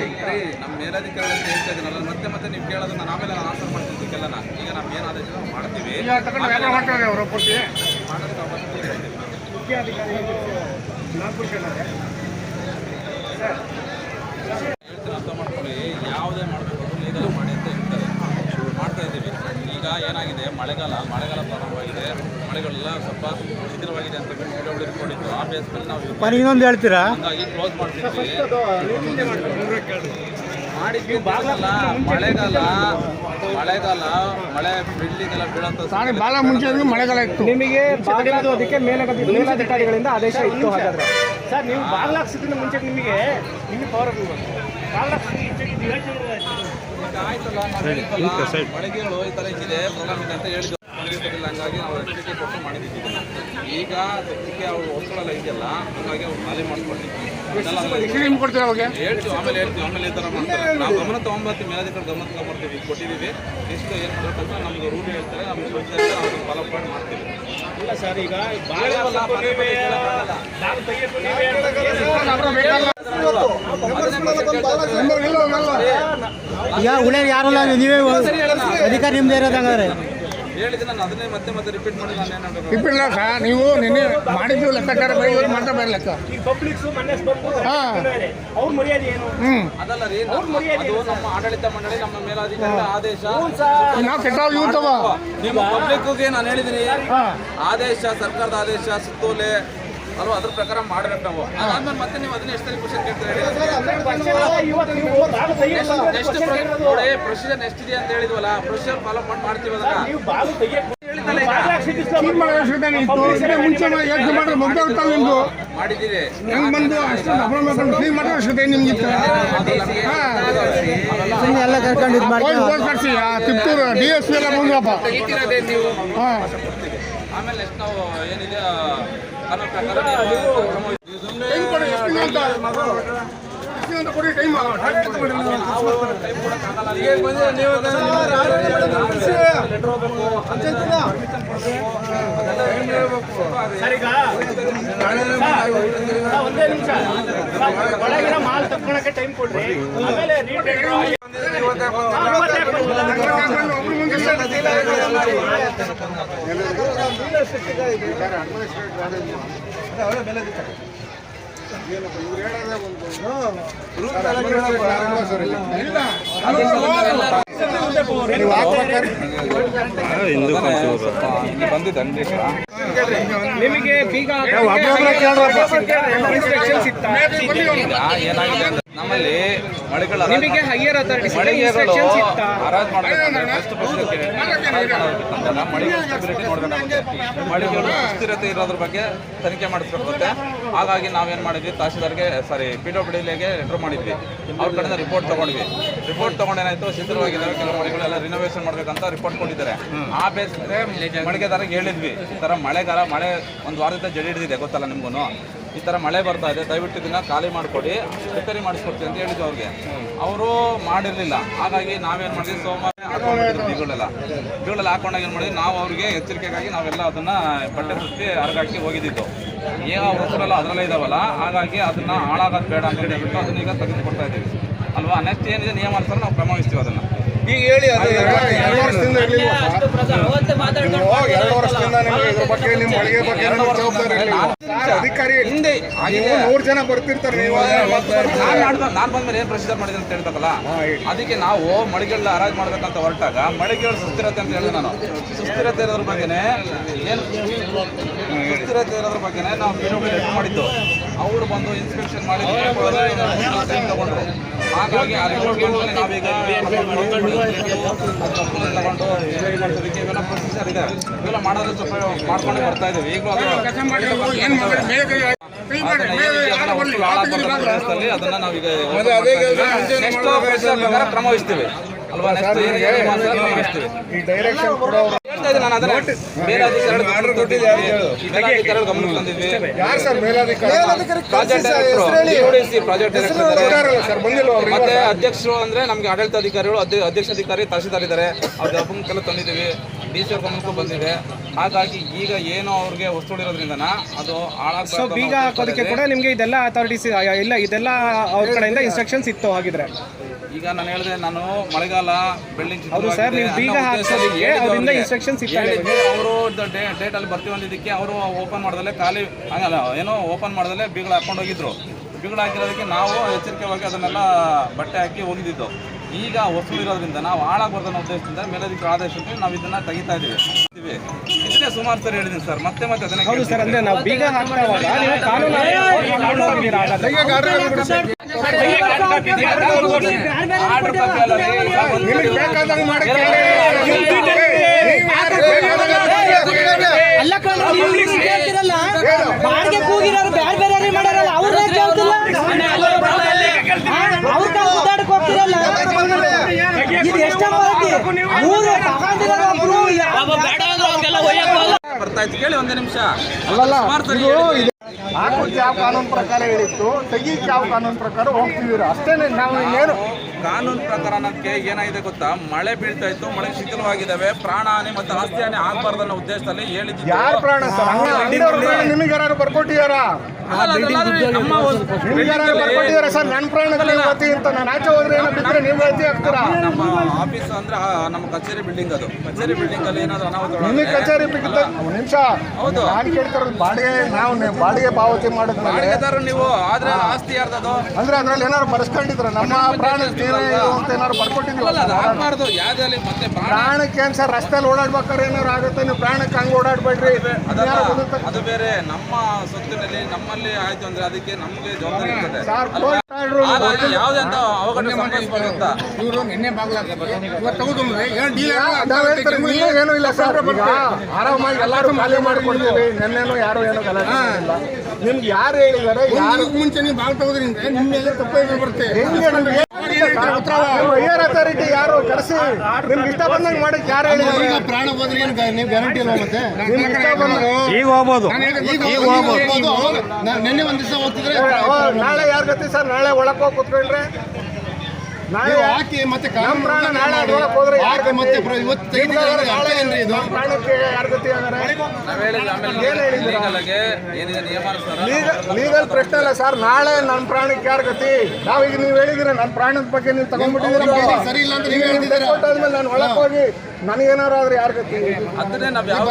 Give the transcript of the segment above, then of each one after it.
ರೀ ನಮ್ಮ ಮೇಲಧಿಕಾರಿ ಅಂತ ಹೇಳ್ತಾ ಇದ್ದೀನಲ್ಲ ಮತ್ತೆ ಮತ್ತೆ ನೀವು ಕೇಳೋದನ್ನ ನಾನು ಆನ್ಸರ್ ಮಾಡ್ತಿದ್ದಕ್ಕೆಲ್ಲ ಈಗ ನಾವು ಏನು ಆದೇಶ ಮಾಡ್ತೀವಿ? ಹೇಳ್ತೀನಿ ಅರ್ಥ ಮಾಡ್ಕೊಳ್ಳಿ. ಯಾವುದೇ ಮಾಡಬೇಕು ಲೀಗಲ್ ಮಾಡಿ ಅಂತ ಹೇಳ್ತಾರೆ. ಮಾಡ್ತಾ ಇದ್ದೀವಿ. ಈಗ ಏನಾಗಿದೆ? ಮಳೆಗಾಲ ಮಳೆಗಾಲ ಪ್ರಾರಂಭವಾಗಿದೆ. ಮಳೆಗಳೆಲ್ಲ ಸ್ವಲ್ಪ ಶಿಥಿಲವಾಗಿದೆ ಅಂತ ಹೇಳಿ ಇತ್ತು ಆ ಬೇಸ್ ಮೇಲೆ ನಾವು ಇನ್ನೊಂದು ಹೇಳ್ತೀರಾ? ಹಂಗಾಗಿ ಕ್ಲೋಸ್ ಮಾಡ್ತಿದ್ವಿ. ಮಾಡಿದ್ವಿ ಬಾಗಲ್ಲ. ಮಳೆಗಾಲ. ಮಳೆಗಾಲ ಮಳೆ ಬಿಲ್ಡಿಂಗ್ ಎಲ್ಲ ಬೀಳಂತ ಸಾರಿ ಬಾಲ ಮುಂಚೆ ಮಳೆಗಾಲ ಇತ್ತು. ನಿಮಗೆ ಅದಕ್ಕೆ ಮೇಲಧಿಕಾರಿ ಮೇಲಧಿಕಾರಿಗಳಿಂದ ಆದೇಶ ಇತ್ತು ಹಾಗಾದ್ರೆ. ಸರ್ ನೀವು ಬಾಗಿಲಾಕ್ಸಿದ್ರೆ ಮುಂಚೆ ನಿಮಗೆ ನಿಮಗೆ ಪವರ್ ಆಯ್ತಲ್ಲ ಮಳೆಗಳು ಈ ತರ ಇದೆ ಪ್ರಾಬ್ಲಮ್ ಇದೆ ಅಂತ ಹೇಳಿದ್ವಿ ಬರಲಿಲ್ಲ ಹಂಗಾಗಿ ನಾವು ಎಚ್ಚರಿಕೆ ಕೊಟ್ಟು ಮಾಡಿದ್ದೀವಿ. ಈಗ ಸದ್ಯಕ್ಕೆ ಅವ್ರು ಒಪ್ಪಿಕೊಳ್ಳಲ್ಲ ಇದೆಯಲ್ಲ ಹಂಗಾಗಿ ಅವ್ರು ಖಾಲಿ ಮಾಡ್ಕೊಂಡಿದ್ದೀವಿ. ಹೇಳ್ತೀವಿ ಆಮೇಲೆ ಹೇಳ್ತೀವಿ ಆಮೇಲೆ ಈ ಥರ ಮಾಡ್ತಾರೆ. ನಾವು ಗಮನ ತೊಗೊಂಬರ್ತೀವಿ ಮೇಲಧಿಕಾರಿ ಗಮನ ತೊಗೊಂಬರ್ತೀವಿ ಕೊಟ್ಟಿದ್ದೀವಿ. ಎಷ್ಟು ಏನು ಮಾಡಬೇಕಂತ ನಮ್ಗೆ ರೂಲ್ ಹೇಳ್ತಾರೆ ನಮ್ಗೆ ಗೊತ್ತಿದೆ ಅವ್ರನ್ನ ಫಾಲೋ ಮಾಡಿ ಮಾಡ್ತೀವಿ. ಇಲ್ಲ ಸರ್ ಈಗ. ಈಗ ಉಳಿಯೋರು ಯಾರಲ್ಲ ನೀವೇ ಅಧಿಕಾರಿ ನಿಮ್ದೇ ಇರೋದು ರಿಪೀಟ್ ಇಪ್ಪಿಲ್ಲ ಸರ್ ನೀವು ನಿನ್ನೆ ಮಾಡಿದ್ದು ಲೆಕ್ಕಾಚಾರ ಬೈಗಳು ಮಾಡ್ತಾ ಬರಲಿ ಲೆಕ್ಕ. ಹಾ. ಅವ್ರ ಮರ್ಯಾದೆ ಏನು? ಹ್ಞೂ ಅದಲ್ಲ ರೀ ನಮ್ಮ- ಅದು ನಮ್ಮ ಆಡಳಿತ ಮಂಡಳಿ ನಮ್ಮ ಮೇಲಾಧಿಕಾರಿ ಆದೇಶ. ನಾವು ಕೆಟ್ಟವ್ರು ಇವ್ತವ ನಿಮ್ಮ ಪಬ್ಲಿಕ್ಗೆ ನಾನು ಹೇಳಿದ್ದೀನಿ. ಆದೇಶ ಸರ್ಕಾರದ ಆದೇಶ ಸುತ್ತೋಲೆ ಅಲ್ವಾ ಅದ್ರ ಪ್ರಕಾರ ಮಾಡ್ಬೇಕು ನಾವು. ಅದಾದ್ಮೇಲೆ ಮತ್ತೆ ನೀವು ಅದನ್ನ ಎಷ್ಟು ಕ್ವಶನ್ ಕೇಳ್ತಾರೆ ನೆಕ್ಸ್ಟ್ ನೋಡಿ ಪ್ರೊಸೀಜರ್ ನೆಕ್ಸ್ಟ್ ಇದೆ ಅಂತ ಹೇಳಿದ್ವಲ್ಲ ಪ್ರೊಸೀಜರ್ ಫಾಲೋ ಮಾಡಿ ಮಾಡ್ತೀವಿ ಅದನ್ನ. ಮಾಡಿದ್ದೀರಿ. ಹೆಂಗ್ ಬಂದು ಅಷ್ಟು ಡಬ್ಬಲ್ ಮಾಡ್ಕೊಂಡು ಕ್ಲೀನ್ ಮಾಡೋ ಅವಶ್ಯಕತೆ ಎಲ್ಲ ಕರ್ಕೊಂಡು ಇದು ಮಾಡಿ ಹೋಗಿ ಫೋನ್ ಕಳಿಸಿ ತಿಪ್ಟೂರು ಡಿ ಎಸ್ ಪಿ ಎಲ್ಲ ಬಂದ್ರಪ್ಪ. ನೀವು? ಆಮೇಲೆ ನೆಕ್ಸ್ಟ್ ನಾವು ಏನಿದೆ ಕಾನೂನು ಪ್ರಕಾರ ನೀವು ಕ್ರಮ ವಹಿಸ್ತೀವಿ. ಟೈಮ್ ಕೊಡಿ ಎಷ್ಟು ದಿನ ಅಂತ ಎಷ್ಟು ದಿನ ಅಂತ ಕೊಡಿ ಟೈಮ್ ಸರ್ ಈಗ ಸರ್, ಒಂದೇ ನಿಮಿಷ ಸರ್, ಒಳಗಿನ ಮಾಲ್ ತಕ್ಕೊಳಕ್ಕೆ ಟೈಮ್ ಕೊಡ್ರಿ ಆಮೇಲೆ ರೀ- ಹಾ, ಇವತ್ತೇ ಬಂದು. ನಿಮಗೆ ಬೀಗ ಈಗ ಏನಾಗಿದೆ? ನಮ್ಮಲ್ಲಿ ಮಳೆಗಳು ನಿಮಗೆ ಹೈಯರ್ ಅಥಾರಿಟಿ ಮಳಿಗೆಗಳು ಇನ್ಸ್ಟ್ರಕ್ಷನ್ಸ್ ಇತ್ತಾ? ಹರಾಜ್ ಮಾಡ್ಬೇಕಂದ್ರೆ ಪ್ರಶ್ನೆ ಮಳಿಗೆ ನೋಡ್ಬೇಕಾಗುತ್ತೆ. ಮಳಿಗೆಗಳು ಸುಸ್ಥಿರತೆ ಇರೋದ್ರ ಬಗ್ಗೆ ತನಿಖೆ ಮಾಡಿಸ್ಬೇಕಾಗುತ್ತೆ ಹಾಗಾಗಿ ನಾವೇನು ಮಾಡಿದ್ವಿ? ತಹಶೀಲ್ದಾರ್ಗೆ ಸಾರಿ ಪಿ ಡಬ್ಲ್ಯೂ ಲೇಗೆ ಲೆಟರ್ ಮಾಡಿದ್ವಿ. ಅವ್ರ ಕಡೆಯಿಂದ ರಿಪೋರ್ಟ್ ತೊಗೊಂಡ್ವಿ. ರಿಪೋರ್ಟ್ ತೊಗೊಂಡೇನಾಯ್ತು? ಸಿದ್ಧವಾಗಿದ್ದಾರೆ ಕೆಲವು ಮಳೆಗಳೆಲ್ಲ ರಿನೋವೇಷನ್ ಮಾಡಬೇಕಂತ ರಿಪೋರ್ಟ್ ಕೊಟ್ಟಿದ್ದಾರೆ. ಆ ಬೇಸ್ ಮಳಿಗೆದಾರಿಗೆ ಹೇಳಿದ್ವಿ. ಈ ಥರ ಮಳೆಗಾಲ ಮಳೆ ಒಂದು ವಾರದಿಂದ ಜಡಿ ಹಿಡಿದಿದೆ. ಗೊತ್ತಲ್ಲ ನಿಮ್ಗೂ ಈ ಥರ ಮಳೆ ಬರ್ತಾ ಇದೆ, ದಯವಿಟ್ಟು ಇದನ್ನು ಖಾಲಿ ಮಾಡಿಕೊಡಿ, ರಿಪೇರಿ ಮಾಡಿಸ್ಕೊಡ್ತೀವಿ ಅಂತ ಹೇಳಿದ್ವಿ ಅವ್ರಿಗೆ. ಅವರು ಮಾಡಿರಲಿಲ್ಲ. ಹಾಗಾಗಿ ನಾವೇನು ಮಾಡಿದ್ವಿ, ಸೋಮವಾರ ಹಾಕೊಂಡಿದ್ರು ಬೀಗಳೆಲ್ಲ. ಬೀಗಳೆಲ್ಲ ಹಾಕೊಂಡಾಗ ಏನು ಮಾಡಿದ್ವಿ, ನಾವು ಅವ್ರಿಗೆ ಎಚ್ಚರಿಕೆಗಾಗಿ ನಾವೆಲ್ಲ ಅದನ್ನು ಬಟ್ಟೆ ಸುತ್ತಿ ಹರಗಾಕಿ ಹೋಗಿದ್ದಿದ್ದು. ಏನು ಅವ್ರ ಹೆಸರೆಲ್ಲ ಅದರಲ್ಲೇ ಇದಾವಲ್ಲ, ಹಾಗಾಗಿ ಅದನ್ನು ಹಾಳಾಗೋದು ಬೇಡ ಅಂತ ಹೇಳಿಬಿಟ್ಟು ಅದನ್ನ ಈಗ ತೆಗೆದುಕೊಡ್ತಾ ಇದ್ದೀವಿ. ಅಲ್ವಾ? ನೆಕ್ಸ್ಟ್ ಏನಿದೆ, ನಿಯಮ ಅನುಸಾರ ನಾವು ಕ್ರಮವಹಿಸ್ತೀವಿ ಅದನ್ನ. ಈಗ ಹೇಳಿ ಅದು ಎರಡು ವರ್ಷದಿಂದ ಇರ್ಲಿಲ್ವಾ? ನೀವು ಎರಡು ವರ್ಷದಿಂದ ನಿಮ್ಗೆ ಇದ್ರ ಬಗ್ಗೆ ನಿಮ್ಮ ಮಳಿಗೆ ಬಗ್ಗೆ ಎರಡು ನಿಮ್ಗೆ ವರ್ಷ ಜವಾಬ್ದಾರಿ? ಅಧಿಕಾರಿ ಹಿಂದೆ ನೀವು ನೂರು ಜನ ಬರ್ತಿರ್ತಾರೆ ನೀವು ನಾನು ನಾನು ಬಂದ್ಮೇಲೆ ಏನು ಪ್ರಸಿದ್ಧ ಮಾಡಿದೆ ಅಂತ ಹೇಳ್ತಕ್ಕಲ್ಲ ಅದಕ್ಕೆ ನಾವು ಮಳಿಗೆಲ್ಲ ಹರಾಜ್ ಮಾಡ್ಬೇಕಂತ ಹೊರಟಾಗ ಮಳಿಗೆಗಳು ಸುಸ್ಥಿರತೆ ಅಂತ ಹೇಳಿದೆ ನಾನು. ಸುಸ್ಥಿರತೆ ಇರೋದ್ರ ಬಗ್ಗೆನೇ ಏನು ಸುಸ್ಥಿರತೆ ಇರೋದ್ರ ಬಗ್ಗೆನೇ ನಾವು ಮಾಡಿದ್ದು. ಅವರು ಬಂದು ಇನ್ಸ್ಪೆಕ್ಷನ್ ಮಾಡಿ ಟೈಮ್ ತಗೊಂಡ್ರು. ಹಾಗಾಗಿ ನಾವೀಗ ತಗೊಂಡು ಮಾಡಿಸೋದಕ್ಕೆ ಇವೆಲ್ಲ ಪ್ರೊಸೀಜರ್ ಇದೆ. ಇವೆಲ್ಲ ಮಾಡೋದು ಸ್ವಲ್ಪ ಮಾಡ್ಕೊಂಡು ಬರ್ತಾ ಇದ್ದೀವಿ. ಈಗಲೂ ಅದನ್ನ ನಾವೀಗ ಕ್ರಮ ವಹಿಸ್ತೀವಿ ಅಲ್ವಾ? ಈ ಡೈರೆಕ್ಷನ್ ಇದ್ದೀನಿ ನಾನು ಅದನ್ನ. ಮೇಲಾಧಿಕಾರಿಗಳು ಗಮನಕ್ಕೆ ತಂದಿದ್ವಿ. ಗಮನಕ್ಕೆ ಪ್ರಾಜೆಕ್ಟ್ ಡೈರೆಕ್ಟರ್. ಮತ್ತೆ ಅಧ್ಯಕ್ಷರು ಅಂದ್ರೆ ನಮ್ಗೆ ಆಡಳಿತಾಧಿಕಾರಿಗಳು ಅಧ್ಯಕ್ಷ ಅಧಿಕಾರಿ ತಹಸೀಲ್ದಾರ್ ಇದ್ದಾರೆ. ಅವ್ರ ಕೆಲವು ತಂದಿದ್ದೀವಿ. ಡಿ ಸಿ ಗಮನಕ್ಕೂ ಬಂದಿದೆ. ಹಾಗಾಗಿ ಈಗ ಏನು ಅವ್ರಿಗೆ ವಸ್ತುಗಳಿರೋದ್ರಿಂದನ ಅದು ಸೊ ಬೀಗ ಹಾಕೋದಕ್ಕೆ ಕೂಡ ನಿಮಗೆ ಇದೆಲ್ಲ ಅಥಾರಿಟೀಸ್ ಇಲ್ಲ ಇದೆಲ್ಲ ಅವ್ರ ಕಡೆಯಿಂದ ಇನ್ಸ್ಟ್ರಕ್ಷನ್ಸ್ ಇತ್ತು ಹಾಗಿದ್ರೆ. ಈಗ ನಾನು ಹೇಳಿದೆ ನಾನು ಮಳೆಗಾಲ ಬಿಲ್ಡಿಂಗ್ ಹೌದು ಸರ್, ನೀವು ಬೀಗ ಹಾಕ್ಸೋದಕ್ಕೆ ಅವ್ರಿಂದ instructions ಇತ್ತ ನಿಮಗೆ? ಅವರು ಡೇಟ್ ಅಲ್ಲಿ ಬರ್ತೀವಿ ಅಂದಿದ್ದಕ್ಕೆ ಅವರು ಓಪನ್ ಮಾಡ್ದಲೆ ಖಾಲಿ ಹಂಗಲ್ಲ ಏನೋ ಓಪನ್ ಮಾಡ್ದಲೆ ಬೀಗಳು ಹಾಕೊಂಡು ಹೋಗಿದ್ರು. ಬೀಗಳು ಹಾಕಿರೋದಕ್ಕೆ ನಾವು ಎಚ್ಚರಿಕೆವಾಗಿ ಅದನ್ನೆಲ್ಲ ಬಟ್ಟೆ ಹಾಕಿ ಹೋಗಿದ್ದು. ಈಗ ವಸ್ತು ಇರೋದ್ರಿಂದ ನಾವು ಹಾಳಾಗಬಾರ್ದು ಅನ್ನೋ ಉದ್ದೇಶದಿಂದ ಮೇಲಧಿಕ ಆದೇಶಕ್ಕೆ ನಾವು ಇದನ್ನ ತೆಗಿತಾ ಇದ್ದೀವಿ. ಇದನ್ನೇ ಸುಮಾರು ಸರ್ ಹೇಳಿದ್ದೀನಿ ಸರ್ ಮತ್ತೆ ಮತ್ತೆ ಅದನ್ನ ಹೌದು ಸರ್ ಅಂದ್ರೆ ನಾವು ಬೀಗ ಹಾಕ್ತಾವಾಗ ನೀವು ಕಾನೂನಾಗಿ ಮಾಡ್ಕೊಂಡು ಹೋಗಿದ್ದೀರಾ ಹಾಗಾದ್ರೆ ಆರ್ಡರ್ ಕಾಪಿ ಅಲ್ಲ ರೀ. ಒಂದು ನಿಮಗೆ ಬೇಕಾದಂಗೆ ಮಾಡಕ್ಕೆ ನೀವು ಯಾರು ಬೇಕಾದಂಗೆ ಮಾಡಕ್ಕೆ ಅಲ್ಲ ಕಣ್ರೀ, ನೀವು ಇಲ್ಲಿ ಕೇಳ್ತಿರಲ್ಲ ಬಾಡಿಗೆ ಕೂಗಿರೋರು ಬೇರೆ ಬೇರೆ ಮಾಡ್ಯಾರಲ್ಲ ಅವ್ರನ್ನೇ ಕೇಳ್ತಿಲ್ಲ ಅವ್ರ ಕಾಲ ಮುದ್ದಾಡಕ್ ಹೋಗ್ತಿರಲ್ಲ ಇದು ಎಷ್ಟ ಮಾಡತಿ ಊರು ತಗೊಂಡಿರೋರು ಒಬ್ರು ಇತ್ತು ಕೇಳಿ ಒಂದೇ ನಿಮಿಷ. ಅಲ್ಲಲ್ಲ ಹಾಕೋಕೆ ಯಾವ ಕಾನೂನು ಪ್ರಕಾರ ಹೇಳಿತ್ತು ತೆಗಿ ಯಾವ ಕಾನೂನು ಪ್ರಕಾರ ಹೋಗ್ತೀವಿ ಅಷ್ಟೇನೆ ನಾವು ಇನ್ನೇನು ಕಾನೂನು ಪ್ರಕಾರ ನಮಗೆ ಏನಾಗಿದೆ ಗೊತ್ತಾ ಮಳೆ ಬೀಳ್ತಾ ಇತ್ತು ಮಳೆ ಶಿಥಿಲವಾಗಿದ್ದಾವೆ ಪ್ರಾಣ ಹಾನಿ ಮತ್ತು ಆಸ್ತಿ ಹಾನಿ ಆಗಬಾರ್ದು ಅನ್ನೋ ಉದ್ದೇಶದಲ್ಲಿ ಹೇಳಿದ್ದು ಯಾರ ಪ್ರಾಣ ಸರ್ ನಿಮಗೆ ಯಾರು ಬರ್ಕೊಟ್ಟಿದಾರಾ ನಮ್ಮ ನಿಮ್ಗೆ ಯಾರು ಬರ್ಕೊಟ್ಟಿದಾರ ಸರ್ ನನ್ನ ಪ್ರಾಣದಲ್ಲಿ ನೀವು ಗತಿ ಅಂತ ನಾನು ಆಚೆ ಹೋದ್ರೆ ಏನೋ ಬಿದ್ದರೆ ನೀವು ಗತಿ ಆಗ್ತೀರಾ ನಮ್ಮ ಆಫೀಸ್ ಅಂದ್ರೆ ಆ, ನಮ್ಮ ಕಚೇರಿ ಬಿಲ್ಡಿಂಗ್ ಅದು ಕಚೇರಿ ಬಿಲ್ಡಿಂಗ್ ಅಲ್ಲಿ ಏನಾದ್ರು ಅನಾಹುತ ನಿಮಗೆ ಕಚೇರಿ ಬಿಗಿತ ಒಂದು ನಿಮಿಷ ಹೌದು. ನಾನು ಕೇಳ್ತಿರೋದು ಬಾಡಿಗೆ ನಾವು ನೆ- ಬಾಡಿಗೆ ಪಾವತಿ ಮಾಡಿದ್ಮೇಲೆ ನೀವು ಆದ್ರೆ ಆಸ್ತಿ ಯಾರ್ದದು ಅಂದ್ರೆ ಅದ್ರಲ್ಲಿ ಏನಾದ್ರು ಬರ್ಸ್ಕೊಂಡಿದ್ರ ನಮ್ಮ ಪ್ರಾಣ ಇದು ಅಂತ ಏನಾದ್ರು ಬರ್ಕೊಟ್ಟಿದ್ವಿ ಪ್ರಾಣಕ್ಕೆ ಏನ್ ಸರ್ ರಸ್ತೆಯಲ್ಲಿ ಓಡಾಡ್ಬೇಕಾದ್ರೆ ಏನಾದ್ರು ಆಗುತ್ತೆ? ನೀವು ಪ್ರಾಣಕ್ಕೆ ಹಂಗೆ ಓಡಾಡ್ಬೇಡ್ರಿ. ಅದು ಬೇರೆ. ನಮ್ಮ ಸೊತ್ತಿನಲ್ಲಿ ನಮ್ಮಲ್ಲಿ ಆಯ್ತು ಅಂದ್ರೆ ಅದಕ್ಕೆ ನಮಗೆ ಜವಾಬ್ದಾರಿ ಇರ್ತದೆ. ಸರ್ ಅಲ್ವಾ? ಕೋರ್ಟ್ ಆರ್ಡ್ರು ಹಾಗಾಗಿ ಯಾವುದೇ ಅಂತ ಅವಘಡ ಸಂಭವಿಸಬಾರ್ದು ಇವರು ನಿನ್ನೆ ನಾವು ಹೇಳ್ತಾರೆ ನಿನ್ನೆ ಏನೂ ಇಲ್ಲ ಸರ್. ಈಗ ಆರಾಮಾಗಿ ಎಲ್ಲರೂ ಖಾಲಿ ಮಾಡ್ಕೊಡ್ತೀವಿ ನಿನ್ನೆನೂ ಯಾರು ಏನೋ ಗಲಾಟೆ ಮಾಡಿಲ್ಲ. ನಿಮ್ಗೆ ಯಾರು ಹೇಳಿದಾರೆ ಯಾರು ಮುಂಚೆ ನೀವು ಬಾಗ್ ತಗೋದ್ರಿಂದ ನಿಮ್ಮ ಮೇಲೆ ತಪ್ಪೇ ಬರುತ್ತೆ. ಹೈಯರ್ ಅಥಾರಿಟಿ ಯಾರು ಕರೆಸಿ? ನಿಮ್ಗೆ ಇಷ್ಟ ಬಂದಂಗೆ ಮಾಡಕ್ ಯಾರು ಹೇಳಿದಾರೆ ಈಗ ಪ್ರಾಣ ಹೋದ್ರೆ ಏನು ನೀವು ಗ್ಯಾರಂಟಿ ಇಲ್ಲ ಮತ್ತೆ? ನಿಮ್ಗೆ ಇಷ್ಟ ಬಂದ ಈಗ ಹೋಗ್ಬೋದು. ಈಗ ಹೋಗ್ಬೋದು. ನಿನ್ನೆ ಒಂದ್ ದಿವಸ ಹೋಗ್ತಿದ್ರೆ ನಾಳೆ ಯಾರ್ ಗತಿ ಸರ್? ನಾಳೆ ಒಳಕ್ ಹೋಗಿ ಕುತ್ಕೊಂಡ್ರೆ? ನೀವು ಹಾಕಿ ಮತ್ತೆ ಪ್ರಾಣ ನಾಳೆ ಅದ್ರೊಳಗೆ ಹೋದ್ರೆ ಯಾರ್ ಮತ್ತೆ ಪ್ರ- ಇವತ್ತು ನಾಳೆ ಏನ್ರಿ ಇದು? ಪ್ರಾಣಕ್ಕೆ ಯಾರ್ ಗತಿ ಲೀಗಲ್ ಲೀಗಲ್ ಪ್ರಶ್ನೆ ಅಲ್ಲ ಸರ್. ನಾಳೆ ನನ್ನ ಪ್ರಾಣಕ್ಕೆ ಯಾರ್ ಗತಿ? ನಾವೀಗ ನೀವು ಹೇಳಿದ್ರೆ ನನ್ನ ಪ್ರಾಣದ ಬಗ್ಗೆ ನೀವು ತಗೊಂಡ್ಬಿಟ್ಟಿದ್ರೆ ಸರಿ ಇಲ್ಲ ಅಂತ ನೀವೇ ಕೊಟ್ಟಾದ್ಮೇಲೆ ನಾನು ಒಳಕ್ ಹೋಗಿ ನನಗೇನಾರು ಆದ್ರೆ ಯಾರ್ ಗತಿ? ಅದನ್ನೇ ನಾವು ಯಾವ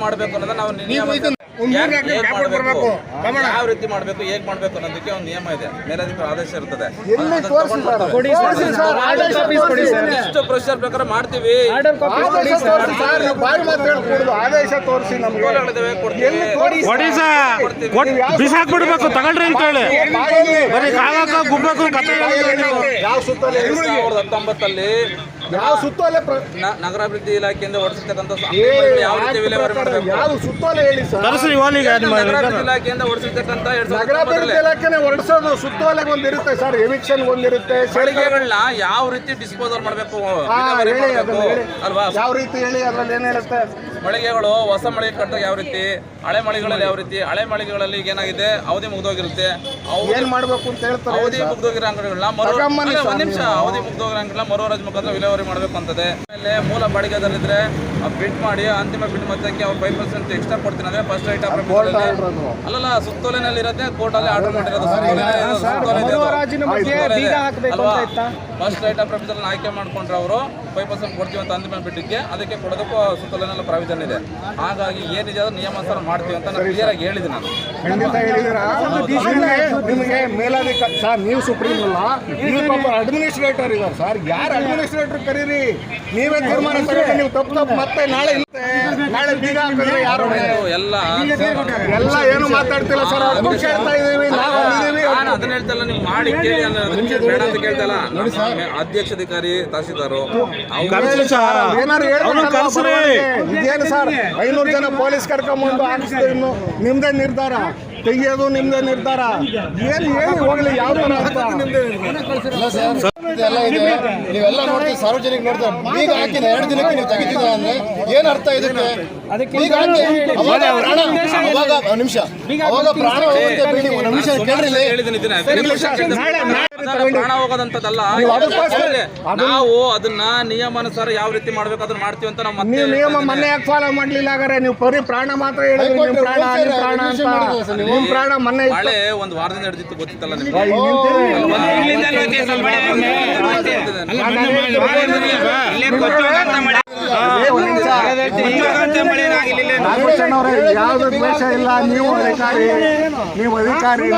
ಮಾಡ್ಬೇಕು ಅನ್ನೋದನ್ನ ನಾವು ಯಾವ ರೀತಿ ಮಾಡಬೇಕು? ಹೇಗೆ ಮಾಡಬೇಕು ಅನ್ನೋದಕ್ಕೆ ಒಂದು ನಿಯಮ ಇದೆ. ಮೇಲಧಿಕಾರಿ ಆದೇಶ ಇರ್ತದೆ. ಇಷ್ಟು ತೋರಿಸಿ ಸರ್? ಸರ್. ಆದೇಶ ಕೊಡಿ ಸರ್. ಎಷ್ಟು ಪ್ರೊಸೀಜರ್ ಪ್ರಕಾರ ಮಾಡ್ತೀವಿ. ಆದೇಶ ತೋರಿಸಿ ಬಿಸಾಕ್ಬಿಡ್ಬೇಕು. ತಗೊಳ್ರಿ ಅಂತ ಹೇಳಿ. ಬರೀ ಕಾಗಕ್ಕ ಗುಬ್ಬಕ್ಕೂ ಕತೆ ಯಾವ ಸುತ್ತಲೇ ಸಾವಿರದ ಹತ್ತೊಂಬತ್ತಲ್ಲಿ ಯಾವ ಸುತ್ತೋಲೆ ನಗರಾಭಿವೃದ್ಧಿ ಇಲಾಖೆಯಿಂದ ಹೊರಡಿಸಿರ್ತಕ್ಕಂಥ ಯಾವ ರೀತಿ ವಿಲೇವಾರಿ ಮಾಡಬೇಕು? ಯಾವ ಸುತ್ತೋಲೆ ಹೇಳಿ ಸರ್? ತರಿಸ್ರಿ ಓಲಿಗೆ ನಿಮ್ಮ ನಗರಾಭಿವೃದ್ಧಿ ಇಲಾಖೆಯಿಂದ ಹೊರಡಿಸಿರ್ತಕ್ಕಂಥ ನಗರಾಭಿವೃದ್ಧಿ ಇಲಾಖೆನೆ ಹೊರಡಿಸೋದು ಸುತ್ತೋಲೆಗೆ ಒಂದಿರುತ್ತೆ ಸರ್ ಎವಿಕ್ಷನ್ ಒಂದಿರುತ್ತೆ ಮಳಿಗೆಗಳನ್ನ ಯಾವ ರೀತಿ ಡಿಸ್ಪೋಸಲ್ ಮಾಡಬೇಕು? ಅಲ್ವಾ? ಯಾವ ರೀತಿ ಹೇಳಿ ಅದ್ರಲ್ಲಿ ಏನ್ ಹೇಳುತ್ತೆ? ಮಳಿಗೆಗಳು ಹೊಸ ಮಳಿಗೆ ಕಟ್ಟ ಯಾವ ರೀತಿ? ಹಳೆ ಮಳಿಗೆಗಳಲ್ಲಿ ಯಾವ ರೀತಿ? ಹಳೆ ಮಳಿಗೆಗಳಲ್ಲಿ ಈಗ ಏನಾಗಿದೆ? ಅವಧಿ ಮುಗ್ದೋಗಿರುತ್ತೆ. ಏನ್ ಮಾಡ್ಬೇಕು ಅಂತ ಹೇಳ್ತಾರೆ ಅವಧಿ ಮುಗ್ದೋಗಿರೋ ಅಂಗಡಿಗಳನ್ನ ಮರು ಒಂದ್ ನಿಮಿಷ ಅವಧಿ ಮುಗ್ದೋಗಿರೋ ಅಂಗಡಿಗಳನ್ನ ಮರುವರಾಜ್ ಮುಖಾಂತರ ವಿಲೇವಾರಿ ಮಾಡಬೇಕು ಅಂತದೆ. ಆಮೇಲೆ ಮೂಲ ಬಾಡಿಗೆದಾರಿದ್ರೆ ಬಿಡ್ ಮಾಡಿ ಅಂತಿಮ ಬಿಟ್ ಮತ್ತೆ ಅವ್ರು ಫೈವ್ ಪರ್ಸೆಂಟ್ ಎಕ್ಸ್ಟ್ರಾ ಕೊಡ್ತೀನಿ. ಅಂದ್ರೆ ಫಸ್ಟ್ ರೈಟ್ ಆಫ್ ಅಲ್ಲಲ್ಲ ಸುತ್ತೋಲೆನಲ್ಲಿ ಇರುತ್ತೆ ಕೋರ್ಟ್ ಅಲ್ಲಿ ಆರ್ಡರ್ ಮಾಡಿರೋದು ಫಸ್ಟ್ ರೈಟ್ ಆಫ್ ಪ್ರೊಫೆಸರ್ ಆಯ್ಕೆ ಮಾಡ್ಕೊಂಡ್ರೆ ಅವರು. ಫೈವ್ ಪರ್ಸೆಂಟ್ ಕೊಡ್ತೀವಿ ಅಂತ ಅಂತಿಮ ಬಿಟ್ಟಿಗೆ ಅದಕ್ಕೆ ಕೊಡೋದಕ್ಕೂ ಸುತ್ತೋಲೆನಲ್ಲಿ ಪ್ರಾವಿಷನ್ ಇದೆ. ಹಾಗಾಗಿ ಏನಿದೆ ಅದು ನಿಯಮಾನುಸಾರ ಮಾಡ್ತೀವಿ ಅಂತ ನಾನು ಕ್ಲಿಯರ್ ಆಗಿ ಹೇಳಿದ್ದೀನಿ ನಾನು. ಖಂಡಿತ ನಿಮಗೆ ನಿಮಗೆ ಮೇಲಾಧಿಕಾರಿ ಸರ್ ನೀವು ಸುಪ್ರೀಂ ಅಲ್ಲ. ನೀವು ಪಾಪ ಅಡ್ಮಿನಿಸ್ಟ್ರೇಟರ್ ಇದ್ದಾರೆ ಸರ್. ಯಾರು ಅಡ್ಮಿನಿಸ್ಟ್ರೇಟರ್ ಕರೀರಿ? ನೀವೇ ತೀರ್ಮಾನ ತಗೊಂಡು ನೀವು ತಪ್ಪು ತಪ್ಪು ಮತ್ತೆ ನಾಳೆ ಇರುತ್ತೆ ನಾಳೆ ಬೀಗ ಹಾಕಿದ್ರೆ ಯಾರು ಎಲ್ಲ ಎಲ್ಲ ಏನು ಮಾತಾಡ್ತಿಲ್ಲ ಸರ್ ಕೇಳ್ತಾ ಇದೀವಿ ನಾವು ಅಂದಿದೀವಿ ನಾನು ಅದನ್ನ ಹೇಳ್ತಲ್ಲ ನೀವು ಮಾಡಿ ಕೇಳಿ ಅನ್ನೋದಕ್ಕೆ ಬೇಡ ಅಂತ ಕೇಳ್ತಲ್ಲ ಅಧ್ಯಕ್ಷಾಧಿಕಾರಿ ತಹಸೀಲ್ದಾರು ಅವ್ರು ಕರ್ಸಿ ಸರ್ ಏನಾರು ಅವ್ರನ್ನ ಇದೇನು ಸರ್ ಐನೂರು ಜನ ಪೊಲೀಸ್ ಕರ್ಕೊಂಬಂದು ಹಾಕಿಸ್ತೀವಿ ಇನ್ನು ನಿಮ್ದೇ ನಿರ್ಧಾರ ತೆಗಿಯೋದು ನಿಮ್ದೆ ನಿರ್ಧಾರ ಏನು ಹೇಳಿ ಹೋಗ್ಲಿ ಯಾವ ಥರ ಎಲ್ಲ ಇದೆ. ನೀವೆಲ್ಲ ನೋಡ್ತೀವಿ ಸಾರ್ವಜನಿಕ ನೋಡ್ತಾರೆ. ಈಗ ಹಾಕಿದ ಎರಡು ದಿನಕ್ಕೆ ನೀವು ತೆಗಿತಿದ್ದೀರ ಅಂದ್ರೆ ಏನ್ ಅರ್ಥ ಇದಕ್ಕೆ? ಈಗ ಹಾಕಿ ಅವಾಗ ಪ್ರಾಣ ಅವಾಗ ನಿಮಿಷ. ಅವಾಗ ಪ್ರಾಣ ಹೋಗುತ್ತೆ ಬಿಡಿ ಒಂದ್ ನಿಮಿಷ ಕೇಳ್ರಿ ಪ್ರಾಣ ಹೋಗೋದಂತದಲ್ಲ ನೀವು ಅದನ್ನ ನಿಯಮಾನುಸಾರ ಯಾವ ರೀತಿ ಮಾಡ್ಬೇಕು ಅದನ್ನ ಮಾಡ್ತೀವಿ ಅಂತ ನಾವು ಮತ್ತೆ ನೀವು ನಿಯಮ ಮೊನ್ನೆ ಯಾಕೆ ಫಾಲೋ ಮಾಡ್ಲಿಲ್ಲ ಹಾಗಾದ್ರೆ ನೀವು ಬರೀ ಪ್ರಾಣ ಮಾತ್ರ ಹೇಳಿದ್ರಿ ನಿಮ್ ಪ್ರಾಣ ನಿಮ್ ಪ್ರಾಣ ಅಂತ ನಿಮ್ ಪ್ರಾಣ ಮೊನ್ನೆ. ಮಳೆ ಒಂದು ವಾರದಿಂದ ಹಿಡಿದಿತ್ತು ಗೊತ್ತಿತ್ತಲ್ಲ ಯಾವ್ದು ದ್ವೇಷ ಇಲ್ಲ ನೀವು ಅಧಿಕಾರಿ ನೀವು ಅಧಿಕಾರಿ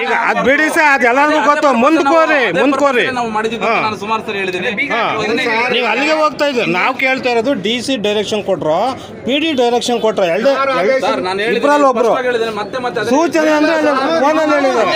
ಈಗ ಅದ್ ಬಿಡಿ ಸರ್ ಅದ್ ಎಲ್ಲರಿಗೂ ಗೊತ್ತು. ಮುಂದ್ಕೋರಿ ಮುಂದ್ಕೋರಿ ನಾವು ಮಾಡಿದ್ದು ನಾನು ಸುಮಾರು ಸರಿ ಹೇಳಿದ್ದೀನಿ. ನೀವು ಅಲ್ಲಿಗೆ ಹೋಗ್ತಾ ಇದ್ದೀವಿ ನಾವು ಕೇಳ್ತಾ ಇರೋದು ಡಿ ಸಿ ಡೈರೆಕ್ಷನ್ ಕೊಟ್ರು ಪಿ ಡಿ ಡೈರೆಕ್ಷನ್ ಕೊಟ್ರು ಎರಡು ಸರ್ ನಾನು ಹೇಳಿದ್ದೀನಿ ಇಬ್ರಲ್ಲಿ ಒಬ್ರು. ಸ್ಪಷ್ಟವಾಗಿ ಮತ್ತೆ ಮತ್ತೆ ಸೂಚನೆ ಅಂದ್ರೆ ಫೋನಲ್ಲಿ ಹೇಳಿದ್ದಾರೆ.